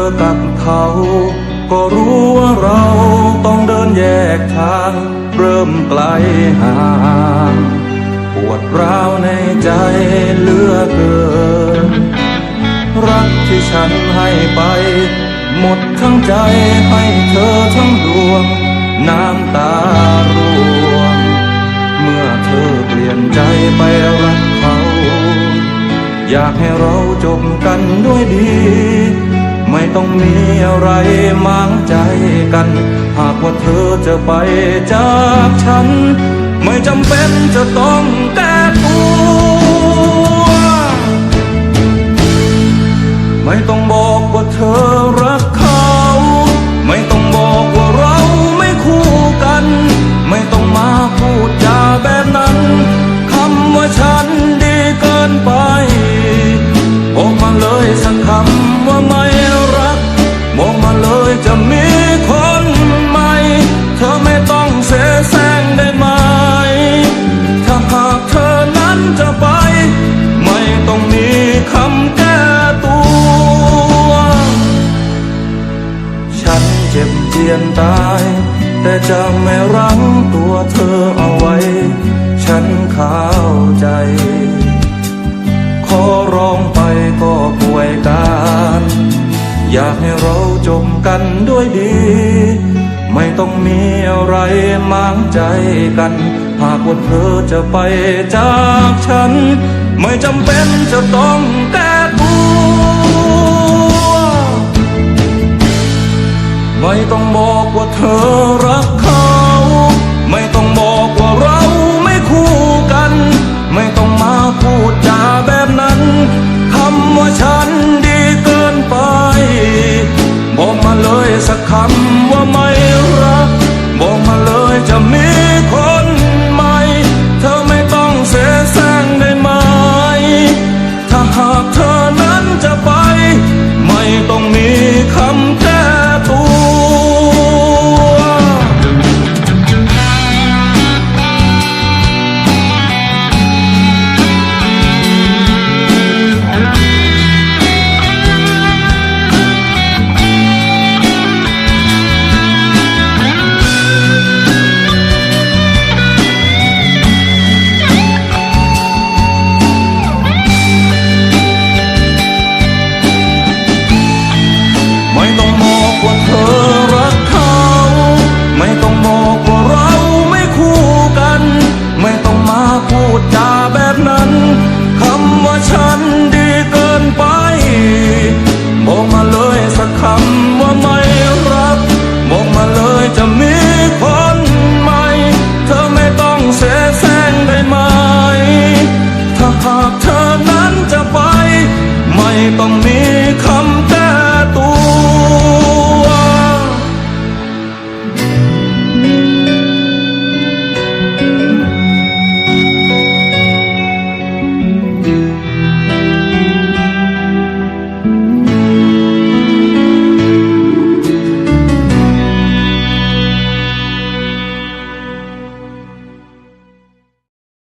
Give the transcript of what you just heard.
อกับเขา ก็รู้ว่าเราต้องเดินแยกทาง เริ่มไกลห่างปวดร้าวในใจเลือเกิน รักที่ฉันให้ไป หมดทั้งใจให้เธอทั้งดวง น้ำตาร่วง เมื่อเธอเปลี่ยนใจไปรักเขา อยากให้เราจบกันด้วยดี ต้องมีอะไรมางใจกัน หากว่าเธอจะไปจากฉัน ไม่จำเป็นจะต้องแก้ตัว ไม่ต้องบอกว่าเธอรักเขา ไม่ต้องบอกว่าเราไม่คู่กัน ไม่ต้องมาพูดจาแบบนั้นคำว่าฉันดีเกินไป บอกมาเลยสักคำ นตาย แต่จะไม่รั้งตัวเธอเอาไว้ ฉันเข้าใจ ขอร้องไปก็ป่วยการ อยากให้เราจบกันด้วยดี ไม่ต้องมีอะไรมางใจกัน หากว่าเธอจะไปจากฉัน ไม่จำเป็นจะต้องแก้ตั